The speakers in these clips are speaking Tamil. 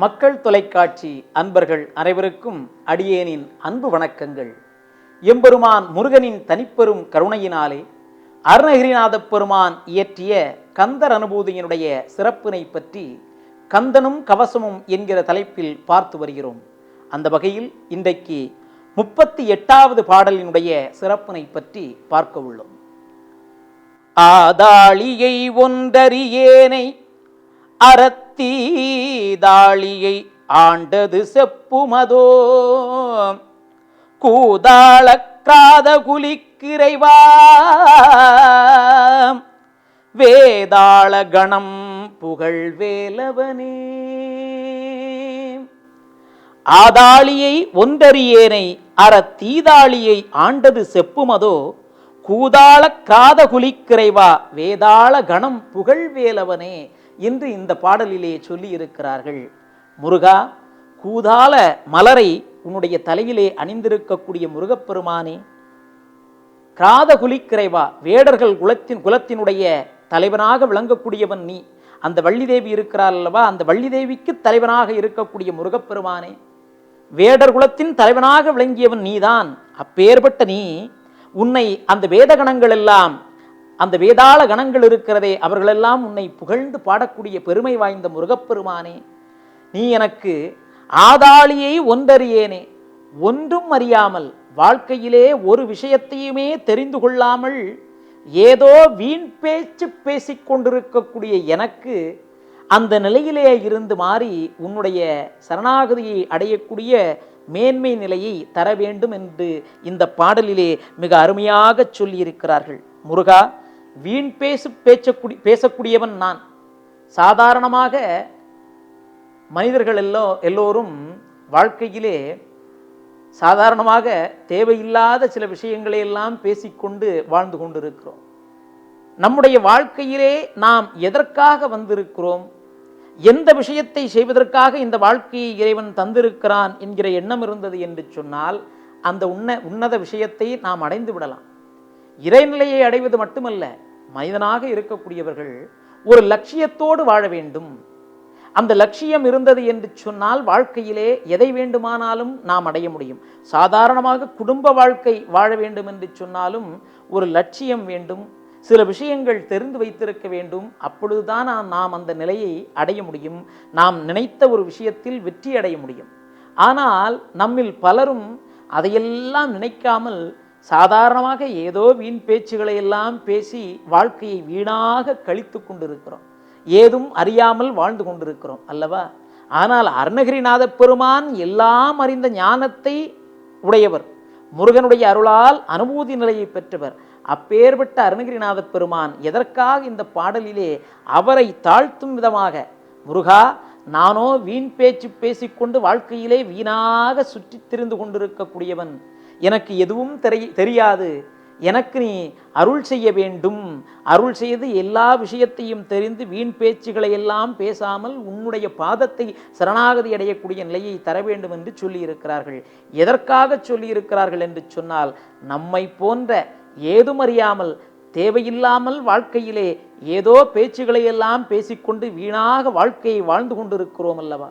மக்கள் தொலைக்காட்சி அன்பர்கள் அனைவருக்கும் அடியேனின் அன்பு வணக்கங்கள். எம்பெருமான் முருகனின் தனிப்பெரும் கருணையினாலே அருணகிரிநாதப் பெருமான் இயற்றிய கந்தர் அனுபூதியினுடைய சிறப்பினை பற்றி கந்தனும் கவசமும் என்கிற தலைப்பில் பார்த்து வருகிறோம். அந்த வகையில் இன்றைக்கு முப்பத்தி எட்டாவது பாடலினுடைய சிறப்பினை பற்றி பார்க்க உள்ளோம். ஆதாளியை ஒன்றறியேனை அறத்தீதாளியை ஆண்டது செப்புமதோ? கூதாளக்ராத குலிக்கிறைவா வேதாள கணம் புகழ் வேலவனே. ஆதாளியை ஒன்றறியேனை அறத்தீதாளியை ஆண்டது செப்புமதோ? கூதாள கிராத குலிக்கிறைவா? வேதாள கணம் புகழ் வேலவனே. என்று இந்த பாடலிலே சொல்லி இருக்கிறார்கள் முருகா கூதால மலரை உன்னுடைய தலையிலே அணிந்திருக்கக்கூடிய முருகப்பெருமானே கிராத குலிக்கிறைவா வேடர்கள் குலத்தின் குலத்தினுடைய தலைவனாக விளங்கக்கூடியவன் நீ. அந்த வள்ளிதேவி இருக்கிறாள் அல்லவா? அந்த வள்ளிதேவிக்கு தலைவனாக இருக்கக்கூடிய முருகப்பெருமானே வேடர் குலத்தின் தலைவனாக விளங்கியவன் நீதான். அப்பேற்பட்ட நீ உன்னை அந்த வேத கணங்கள் எல்லாம் அந்த வேதாள கணங்கள் இருக்கிறதே அவர்களெல்லாம் உன்னை புகழ்ந்து பாடக்கூடிய பெருமை வாய்ந்த முருகப்பெருமானே. நீ எனக்கு ஆதாளியை ஒன்றறியேனே. ஒன்றும் அறியாமல் வாழ்க்கையிலே ஒரு விஷயத்தையுமே தெரிந்து கொள்ளாமல் ஏதோ வீண் பேச்சு பேசிக்கொண்டிருக்கக்கூடிய எனக்கு அந்த நிலையிலே இருந்து மாறி உன்னுடைய சரணாகதியை அடையக்கூடிய மேன்மை நிலையை தர வேண்டும் என்று இந்த பாடலிலே மிக அருமையாக சொல்லியிருக்கிறார்கள். முருகா வீண் பேசு பேச்சக்கூடிய பேசக்கூடியவன் நான். சாதாரணமாக மனிதர்கள் எல்லோ எல்லோரும் வாழ்க்கையிலே சாதாரணமாக தேவையில்லாத சில விஷயங்களை எல்லாம் பேசிக்கொண்டு வாழ்ந்து கொண்டிருக்கிறோம். நம்முடைய வாழ்க்கையிலே நாம் எதற்காக வந்திருக்கிறோம்? எந்த விஷயத்தை செய்வதற்காக இந்த வாழ்க்கையை இறைவன் தந்திருக்கிறான் என்கிற எண்ணம் இருந்தது என்று சொன்னால் அந்த உன்ன உன்னத விஷயத்தை நாம் அடைந்து விடலாம். இறைநிலையை அடைவது மட்டுமல்ல மனிதனாக இருக்கக்கூடியவர்கள் ஒரு லட்சியத்தோடு வாழ வேண்டும். அந்த லட்சியம் இருந்தது என்று சொன்னால் வாழ்க்கையிலே எதை வேண்டுமானாலும் நாம் அடைய முடியும். சாதாரணமாக குடும்ப வாழ்க்கை வாழ வேண்டும் என்று சொன்னாலும் ஒரு லட்சியம் வேண்டும். சில விஷயங்கள் தெரிந்து வைத்திருக்க வேண்டும். அப்பொழுதுதான் நாம் நாம் அந்த நிலையை அடைய முடியும். நாம் நினைத்த ஒரு விஷயத்தில் வெற்றி அடைய முடியும். ஆனால் நம்மில் பலரும் அதையெல்லாம் நினைக்காமல் சாதாரணமாக ஏதோ வீண் பேச்சுகளை எல்லாம் பேசி வாழ்க்கையை வீணாக கழித்து கொண்டிருக்கிறோம். ஏதும் அறியாமல் வாழ்ந்து கொண்டிருக்கிறோம் அல்லவா? ஆனால் அருணகிரிநாத பெருமான் எல்லாம் அறிந்த ஞானத்தை உடையவர். முருகனுடைய அருளால் அனுபூதி நிலையை பெற்றவர். அப்பேற்பட்ட அருணகிரிநாத பெருமான் எதற்காக இந்த பாடலிலே அவரை தாழ்த்தும் விதமாக முருகா நானோ வீண் பேச்சு பேசிக்கொண்டு வாழ்க்கையிலே வீணாக சுற்றித் திரிந்து கொண்டிருக்கக்கூடியவன். எனக்கு எதுவும் தெரிய தெரியாது. எனக்கு நீ அருள் செய்ய வேண்டும். அருள் செய்து எல்லா விஷயத்தையும் தெரிந்து வீண் பேச்சுகளை எல்லாம் பேசாமல் உன்னுடைய பாதத்தை சரணாகதி அடையக்கூடிய நிலையை தர வேண்டும் என்று சொல்லியிருக்கிறார்கள். எதற்காக சொல்லியிருக்கிறார்கள் என்று சொன்னால் நம்மை போன்ற ஏதும் அறியாமல் தேவையில்லாமல் வாழ்க்கையிலே ஏதோ பேச்சுகளை எல்லாம் பேசிக்கொண்டு வீணாக வாழ்க்கையை வாழ்ந்து கொண்டிருக்கிறோம் அல்லவா?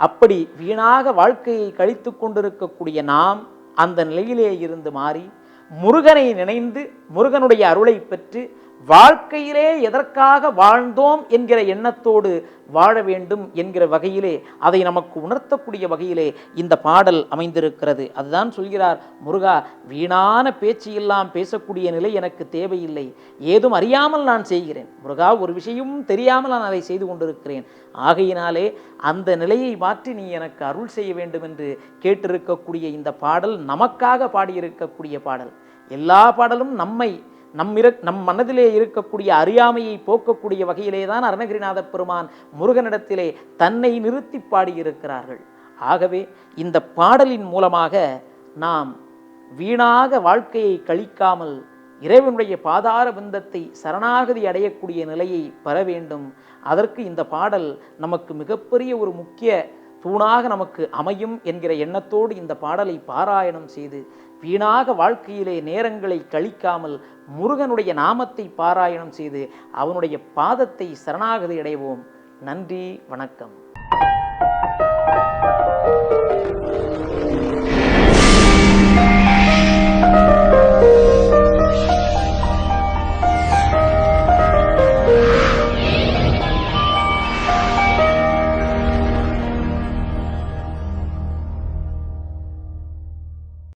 அப்படி வீணாக வாழ்க்கையை கழித்து கொண்டிருக்கக்கூடிய நாம் அந்த நிலையிலே இருந்து மாறி முருகனை நினைந்து முருகனுடைய அருளை பெற்று வாழ்க்கையிலே எதற்காக வாழ்ந்தோம் என்கிற எண்ணத்தோடு வாழ வேண்டும் என்கிற வகையிலே அதை நமக்கு உணர்த்தக்கூடிய வகையிலே இந்த பாடல் அமைந்திருக்கிறது. அதுதான் சொல்கிறார் முருகா வீணான பேச்சு எல்லாம் பேசக்கூடிய நிலை எனக்கு தேவையில்லை. ஏதும் அறியாமல் நான் செய்கிறேன். முருகா ஒரு விஷயமும் தெரியாமல் நான் அதை செய்து கொண்டிருக்கிறேன். ஆகையினாலே அந்த நிலையை மாற்றி நீ எனக்கு அருள் செய்ய வேண்டும் என்று கேட்டிருக்கக்கூடிய இந்த பாடல் நமக்காக பாடியிருக்கக்கூடிய பாடல். எல்லா பாடலும் நம்மை நம் இரு நம் மனதிலே இருக்கக்கூடிய அறியாமையை போக்கக்கூடிய வகையிலே தான் அருணகிரிநாத பெருமான் முருகனிடத்திலே தன்னை நிறுத்தி பாடியிருக்கிறார்கள். ஆகவே இந்த பாடலின் மூலமாக நாம் வீணாக வாழ்க்கையை கழிக்காமல் இறைவனுடைய பாதார பந்தத்தை சரணாகதி அடையக்கூடிய நிலையை பெற வேண்டும். அதற்கு இந்த பாடல் நமக்கு மிகப்பெரிய ஒரு முக்கிய தூணாக நமக்கு அமையும் என்கிற எண்ணத்தோடு இந்த பாடலை பாராயணம் செய்து வீணாக வாழ்க்கையிலே நேரங்களை கழிக்காமல் முருகனுடைய நாமத்தை பாராயணம் செய்து அவனுடைய பாதத்தை சரணாகதி அடைவோம். நன்றி வணக்கம்.